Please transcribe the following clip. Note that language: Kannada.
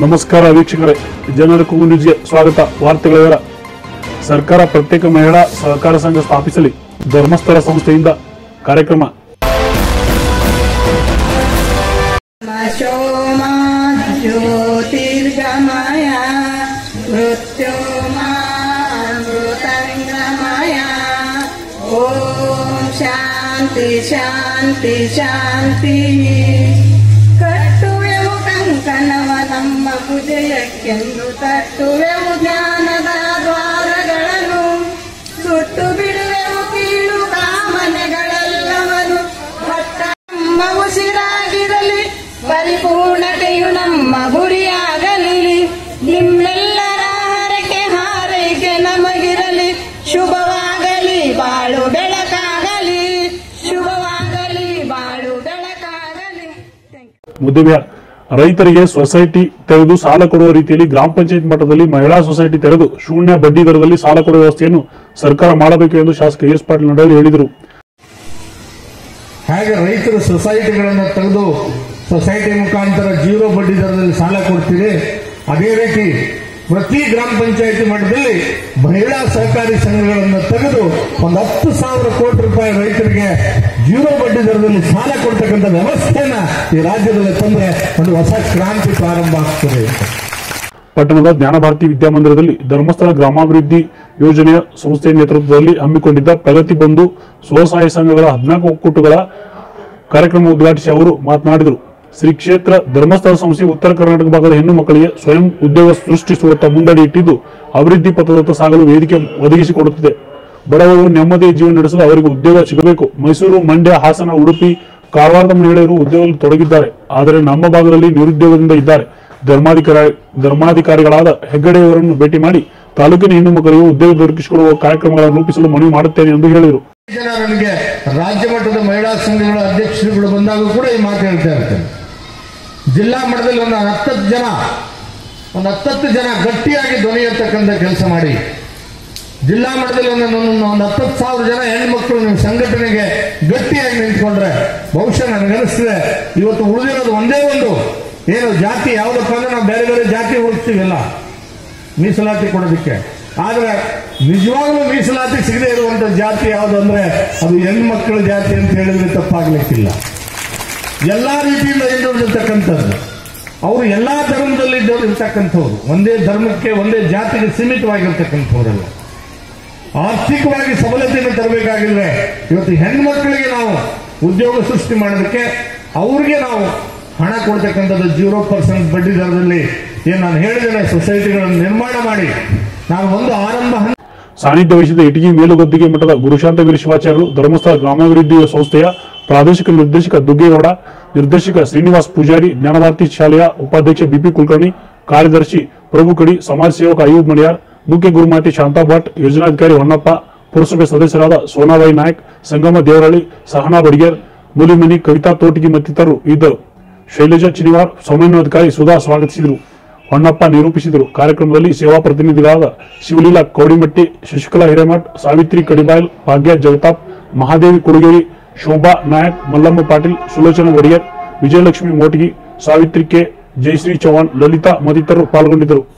ನಮಸ್ಕಾರ ವೀಕ್ಷಕರೇ. ಜನರ ಕೂಗು ಸ್ವಾಗತ. ವಾರ್ತೆಗಳ ವಿವರ. ಸರ್ಕಾರ ಪ್ರತ್ಯೇಕ ಮಹಿಳಾ ಸಹಕಾರ ಸಂಘ ಸ್ಥಾಪಿಸಲಿ. ಧರ್ಮಸ್ಥಳ ಸಂಸ್ಥೆಯಿಂದ ಕಾರ್ಯಕ್ರಮ. ಶಾಂತಿ ಶಾಂತಿ ಶಾಂತಿ. ಭುಜಯಕ್ಕೆಂದು ತಟ್ಟುವೆವು ಜ್ಞಾನದ ದ್ವಾರಗಳನ್ನು. ಸುಟ್ಟು ಬಿಡುವೆವು ಕೀಳು ಕಾಮನೆಗಳೆಲ್ಲವನು ಭಟ್ಟ ನಮ್ಮ ಉಸಿರಾಗಿರಲಿ ಪರಿಪೂರ್ಣತೆಯು ನಮ್ಮ ಗುರಿಯಾಗಲಿ. ನಿಮ್ಮೆಲ್ಲರ ಹರಕೆ ಹಾರೈಕೆ ನಮಗಿರಲಿ. ಶುಭವಾಗಲಿ, ಬಾಳು ಬೆಳಕಾಗಲಿ. ಶುಭವಾಗಲಿ, ಬಾಳು ಬೆಳಕಾಗಲಿ. ಮುದ್ದುಬಿಹಾರ್ ರೈತರಿಗೆ ಸೊಸೈಟಿ ತೆರೆದು ಸಾಲ ಕೊಡುವ ರೀತಿಯಲ್ಲಿ ಗ್ರಾಮ ಪಂಚಾಯತ್ ಮಟ್ಟದಲ್ಲಿ ಮಹಿಳಾ ಸೊಸೈಟಿ ತೆರೆದು ಶೂನ್ಯ ಬಡ್ಡಿ ದರದಲ್ಲಿ ಸಾಲ ಕೊಡುವ ವ್ಯವಸ್ಥೆಯನ್ನು ಸರ್ಕಾರ ಮಾಡಬೇಕು ಎಂದು ಶಾಸಕ ಎಸ್ ಪಾಟೀಲ್ ನಡಾಲಿ ಹೇಳಿದರು. ಹಾಗೆ ರೈತರು ಸೊಸೈಟಿಗಳನ್ನು ತೆಗೆದು ಸೊಸೈಟಿ ಮುಖಾಂತರ ಜೀರೋ ಬಡ್ಡಿ ದರದಲ್ಲಿ ಸಾಲ ಕೊಡ್ತೀರಿ? ಅದೇ ರೀತಿ ಪ್ರತಿ ಗ್ರಾಮ ಪಂಚಾಯತಿ ಮಟ್ಟದಲ್ಲಿ ಮಹಿಳಾ ಸಹಕಾರಿ ಸಂಘಗಳನ್ನು ತೆಗೆದು ಒಂದು ಹತ್ತು ಸಾವಿರ ಕೋಟಿ ರೂಪಾಯಿ ರೈತರಿಗೆ ಜೀರೋ ಬಡ್ಡಿ ದರದಲ್ಲಿ ಸಾಲ ಕೊಡ್ತಕ್ಕಂಥ ವ್ಯವಸ್ಥೆನ ಈ ರಾಜ್ಯದಲ್ಲಿ ತಂದ್ರೆ ಒಂದು ಹೊಸ ಕ್ರಾಂತಿ ಪ್ರಾರಂಭ ಆಗ್ತದೆ. ಪಟ್ಟಣದ ಜ್ಞಾನಭಾರತಿ ವಿದ್ಯಾಮಂದಿರದಲ್ಲಿ ಧರ್ಮಸ್ಥಳ ಗ್ರಾಮಾಭಿವೃದ್ಧಿ ಯೋಜನೆಯ ಸಂಸ್ಥೆಯ ನೇತೃತ್ವದಲ್ಲಿ ಹಮ್ಮಿಕೊಂಡಿದ್ದ ಪ್ರಗತಿ ಬಂಧು ಸ್ವಸಹಾಯ ಸಂಘಗಳ ಹದಿನಾಲ್ಕು ಒಕ್ಕೂಟಗಳ ಕಾರ್ಯಕ್ರಮ ಉದ್ಘಾಟಿಸಿ ಅವರು ಮಾತನಾಡಿದರು. ಶ್ರೀ ಕ್ಷೇತ್ರ ಧರ್ಮಸ್ಥಳ ಸಂಸ್ಥೆ ಉತ್ತರ ಕರ್ನಾಟಕ ಭಾಗದ ಹೆಣ್ಣು ಮಕ್ಕಳಿಗೆ ಸ್ವಯಂ ಉದ್ಯೋಗ ಸೃಷ್ಟಿಸುವತ್ತ ಮುಂದಡಿ ಇಟ್ಟಿದ್ದು ಅಭಿವೃದ್ಧಿ ಪಥದತ್ತ ಸಾಗಲು ವೇದಿಕೆ ಒದಗಿಸಿಕೊಡುತ್ತಿದೆ. ಬಡವರು ನೆಮ್ಮದಿ ಜೀವನ ನಡೆಸಲು ಅವರಿಗೆ ಉದ್ಯೋಗ ಸಿಗಬೇಕು. ಮೈಸೂರು ಮಂಡ್ಯ, ಹಾಸನ, ಉಡುಪಿ, ಕಾರವಾರದ ಮಹಿಳೆಯರು ಉದ್ಯೋಗದಲ್ಲಿ ತೊಡಗಿದ್ದಾರೆ. ಆದರೆ ನಮ್ಮ ಭಾಗದಲ್ಲಿ ನಿರುದ್ಯೋಗದಿಂದ ಇದ್ದಾರೆ. ಧರ್ಮಾಧಿಕಾರಿ, ಧರ್ಮಾಧಿಕಾರಿಗಳಾದ ಹೆಗ್ಗಡೆಯವರನ್ನು ಭೇಟಿ ಮಾಡಿ ತಾಲೂಕಿನ ಹೆಣ್ಣು ಮಕ್ಕಳಿಗೆ ಉದ್ಯೋಗ ದೊರಕಿಸಿಕೊಡುವ ಕಾರ್ಯಕ್ರಮಗಳನ್ನು ರೂಪಿಸಲು ಮನವಿ ಮಾಡುತ್ತೇನೆ ಎಂದು ಹೇಳಿದರು. ರಾಜ್ಯ ಮಟ್ಟದ ಮಹಿಳಾ ಸಂಘಗಳ ಅಧ್ಯಕ್ಷರುಗಳು ಬಂದಾಗ ಕೂಡ ಈ ಮಾತು ಹೇಳ್ತಾ ಇರ್ತೇನೆ. ಜಿಲ್ಲಾ ಮಟ್ಟದಲ್ಲಿ ಒಂದು ಹತ್ತತ್ತು ಜನ, ಒಂದು ಹತ್ತತ್ತು ಜನ ಗಟ್ಟಿಯಾಗಿ ಧ್ವನಿ ಕೆಲಸ ಮಾಡಿ ಜಿಲ್ಲಾ ಮಟ್ಟದಲ್ಲಿ ಒಂದು ಹತ್ತತ್ತು ಸಾವಿರ ಜನ ಹೆಣ್ಮಕ್ಳು ನಿಮ್ಮ ಸಂಘಟನೆಗೆ ಗಟ್ಟಿಯಾಗಿ ನಿಂತ್ಕೊಂಡ್ರೆ ಬಹುಶಃ ನನಗನ್ನಿಸ್ತದೆ ಇವತ್ತು ಉಳಿದಿರೋದು ಒಂದೇ ಒಂದು. ಏನು ಜಾತಿ ಯಾವುದಪ್ಪ ಅಂದ್ರೆ ನಾವು ಬೇರೆ ಬೇರೆ ಜಾತಿ ಹುಡುಕ್ತೀವಲ್ಲ ಮೀಸಲಾತಿ ಕೊಡೋದಕ್ಕೆ. ಆದ್ರೆ ನಿಜವಾಗ್ಲೂ ಮೀಸಲಾತಿ ಸಿಗದೆ ಇರುವಂತ ಜಾತಿ ಯಾವುದು ಅಂದ್ರೆ ಅದು ಹೆಣ್ಮಕ್ಳ ಜಾತಿ ಅಂತ ಹೇಳಿದ್ರೆ ತಪ್ಪಾಗ್ಲಿಕ್ಕಿಲ್ಲ. ಎಲ್ಲಾ ರೀತಿಯಿಂದ ಹಿಂದುಳಿದಿರ್ತಕ್ಕಂಥದ್ದು. ಅವರು ಎಲ್ಲಾ ಧರ್ಮದಲ್ಲಿ ಇದ್ದವರು ಇರ್ತಕ್ಕಂಥವ್ರು. ಒಂದೇ ಧರ್ಮಕ್ಕೆ, ಒಂದೇ ಜಾತಿಗೆ ಸೀಮಿತವಾಗಿರ್ತಕ್ಕಂಥವ್ರಲ್ಲ. ಆರ್ಥಿಕವಾಗಿ ಸಬಲತೆಯನ್ನು ತರಬೇಕಾಗಿದ್ರೆ ಇವತ್ತು ಹೆಣ್ಮಕ್ಳಿಗೆ ನಾವು ಉದ್ಯೋಗ ಸೃಷ್ಟಿ ಮಾಡೋದಕ್ಕೆ ಅವ್ರಿಗೆ ನಾವು ಹಣ ಕೊಡ್ತಕ್ಕಂಥದ್ದು ಜೀರೋ ಪರ್ಸೆಂಟ್ ಬಡ್ಡಿ ದರದಲ್ಲಿ. ಏನು ನಾನು ಹೇಳಿದ್ದೇನೆ, ಸೊಸೈಟಿಗಳನ್ನು ನಿರ್ಮಾಣ ಮಾಡಿ. ನಾನು ಒಂದು ಆರಂಭ ಸಾನ್ನಿಧ್ಯ ವಹಿಸಿದ ಇಟಗಿ ಮೇಲುಗದ್ದಿಗೆ ಮಠದ ಗುರುಶಾಂತ ಶಿವಾಚಾರ್ಯರು ಧರ್ಮಸ್ಥಳ ಗ್ರಾಮಾಭಿವೃದ್ಧಿ ಸಂಸ್ಥೆಯ ಪ್ರಾದೇಶಿಕ ನಿರ್ದೇಶಕ ದುಗ್ಗೇಗೌಡ, ನಿರ್ದೇಶಕ ಶ್ರೀನಿವಾಸ್ ಪೂಜಾರಿ ಜ್ಞಾನಭಾರತಿ ಶಾಲೆಯ ಉಪಾಧ್ಯಕ್ಷ ಬಿಪಿ ಕುಲಕರ್ಣಿ, ಕಾರ್ಯದರ್ಶಿ ಪ್ರಭು ಕಡಿ ಸಮಾಜ ಸೇವಕ ಅಯ್ಯೂಬ್ ಮಣಿಯಾರ್ ಮುಖ್ಯ ಗುರುಮಾತಿ ಶಾಂತಾ ಭಟ್ ಯೋಜನಾಧಿಕಾರಿ ಹೊನ್ನಪ್ಪ, ಪುರಸಭೆ ಸದಸ್ಯರಾದ ಸೋನಾಬಾಯಿ ನಾಯಕ್, ಸಂಗಮ ದೇವರಳ್ಳಿ ಸಹನಾ ಬಡಿಗೇರ್, ಮುಲಿಮನಿ, ಕವಿತಾ ತೋಟಿಗೆ ಮತ್ತಿತರರು ಇದ್ದರು. ಶೈಲಜಾ ಚಿನಿವಾರ್ ಸೌಮ್ಯಾಧಿಕಾರಿ ಸುಧಾ ಸ್ವಾಗತಿಸಿದರು. ಹೊನ್ನಪ್ಪ ನಿರೂಪಿಸಿದರು. ಕಾರ್ಯಕ್ರಮದಲ್ಲಿ ಸೇವಾ ಪ್ರತಿನಿಧಿಗಳಾದ ಶಿವಲೀಲಾ ಕೌಡಿಮಟ್ಟಿ, ಶಶಿಕಲಾ ಹಿರೇಮಠ್, ಸಾವಿತ್ರಿ ಕಡಿಬಾಯಲ್, ಭಾಗ್ಯ ಜಗತಾಪ್, ಮಹಾದೇವಿ ಕುಡುಗೇರಿ, ಶೋಭಾ ನಾಯಕ್, ಮಲ್ಲಮ್ಮ ಪಾಟೀಲ್, ಸುಲೋಚನಾ ಒಡೆಯರ್, ವಿಜಯಲಕ್ಷ್ಮಿ ಮೋಟಗಿ, ಸಾವಿತ್ರಿ ಕೆ. ಜಯಶ್ರೀ ಚೌಹಾಣ್, ಲಲಿತಾ ಮತ್ತಿತರರು ಪಾಲ್ಗೊಂಡಿದ್ದರು.